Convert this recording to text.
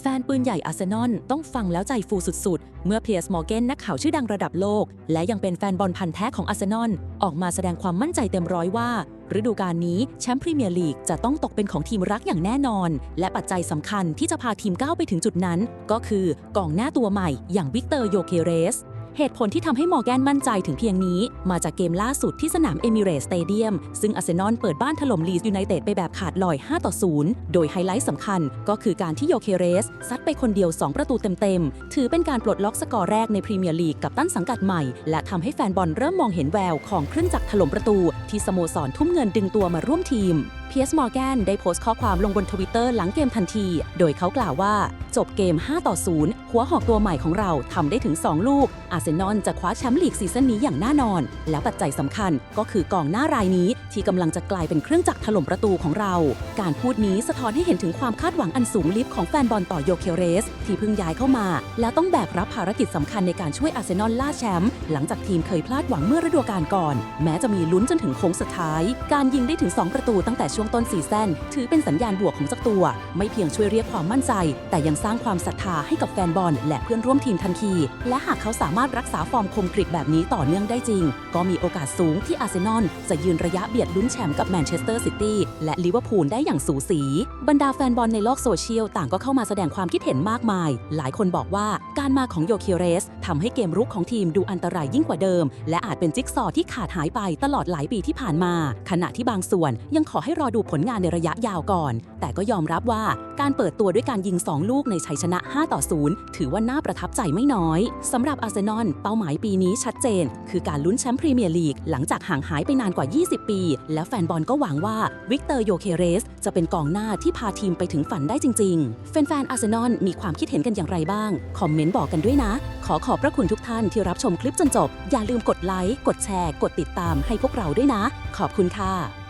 แฟนปืนใหญ่อาร์เซนอลต้องฟังแล้วใจฟูสุดๆ เมื่อเพียร์สมอร์เกนนักข่าวชื่อดังระดับโลก และยังเป็นแฟนบอลพันธุ์แท้ของอาร์เซนอลออกมาแสดงความมั่นใจเต็มร้อยว่า ฤดูกาลนี้แชมป์พรีเมียร์ลีกจะต้องตกเป็นของทีมรักอย่างแน่นอน และปัจจัยสำคัญที่จะพาทีมก้าวไปถึงจุดนั้น ก็คือกองหน้าตัวใหม่อย่างวิกเตอร์โยเคเรส เหตุผลที่ทำให้มอร์แกนมั่นใจถึงเพียงนี้ มาจากเกมล่าสุดที่สนามเอมิเรสสเตเดียมซึ่งอาร์เซนอลเปิดบ้านถล่มลีสยูไนเต็ดไปแบบขาดลอย 5 ต่อ 0 โดยไฮไลท์สำคัญก็คือการที่โยเคเรส ซัดไปคนเดียว 2 ประตูเต็มๆ ถือเป็นการปลดล็อกสกอร์แรกในพรีเมียร์ลีกกับตั้นสังกัดใหม่ และทำให้แฟนบอลเริ่มมองเห็นแววของเครื่องจักรถล่มประตู ที่สโมสรทุ่มเงินดึงตัวมาร่วมทีม พียสมอร์แกนได้โพสต์ข้อความลงบนทวิตเตอร์หลังเกมทันที โดยเขากล่าวว่า จบเกม 5 ต่อ 0 หัวหอกตัวใหม่ของเราทำได้ถึง 2 ลูก อาร์เซนอลจะคว้าแชมป์ลีกซีซั่นนี้อย่างแน่นอน แล้วปัจจัยสำคัญก็คือกองหน้ารายนี้ ที่กำลังจะกลายเป็นเครื่องจักรถล่มประตูของเรา การพูดนี้สะท้อนให้เห็นถึงความคาดหวังอันสูงลิฟของแฟนบอลต่อโยเคเรส ที่เพิ่งย้ายเข้ามา แล้วต้องแบกรับภารกิจสำคัญในการช่วยอาร์เซนอลล่าแชมป์หลังจากทีมเคยพลาดหวังเมื่อฤดูกาลก่อน แม้จะมีลุ้นจนถึงโค้งสุดท้าย การยิงได้ถึง 2 ประตูตั้งแต่ช่วงต้นซีซั่นถือเป็นสัญญาณบวกของเจ้าตัว ไม่เพียงช่วยเรียกความมั่นใจ แต่ยังสร้างความศรัทธาให้กับแฟนบอลและเพื่อนร่วมทีมทันที และหากเขาสามารถรักษาฟอร์มคมกริบแบบนี้ต่อเนื่องได้จริง ก็มีโอกาสสูงที่อาร์เซนอลจะยืนระยะเบียดลุ้นแชมป์กับแมนเชสเตอร์ซิตี้และลิเวอร์พูลได้อย่างสูสี บรรดาแฟนบอลในโลกโซเชียลต่างก็เข้ามาแสดงความคิดเห็นมากมาย หลายคนบอกว่าการมาของโยเคเรสทำให้เกมรุกของทีมดูอันตรายยิ่งกว่าเดิม และอาจเป็นจิ๊กซอว์ที่ขาดหายไปตลอดหลายปีที่ผ่านมา ขณะที่บางส่วนยังขอให้รอดูผลงานในระยะยาวก่อน แต่ก็ยอมรับว่าการเปิดตัวด้วยการยิง 2 ลูกในชัยชนะ 5 ต่อ 0 ถือว่าน่าประทับใจไม่น้อยสำหรับอาร์เซนอลเป้าหมายปีนี้ชัดเจน คือการลุ้นแชมป์พรีเมียร์ลีกหลังจากห่างหายไปนานกว่า 20 ปี และแฟนบอลก็หวังว่าวิกเตอร์โยเคเรส จะเป็นกองหน้าที่พาทีมไปถึงฝันได้จริงๆแฟนๆอาร์เซนอลมีความคิดเห็นกันอย่างไรบ้างคอมเมนต์บอกกันด้วยนะ ขอขอบพระคุณทุกท่านที่รับชมคลิปจนจบ อย่าลืมกดไลค์กดแชร์ กดติดตามให้พวกเราด้วยนะ ขอบคุณค่ะ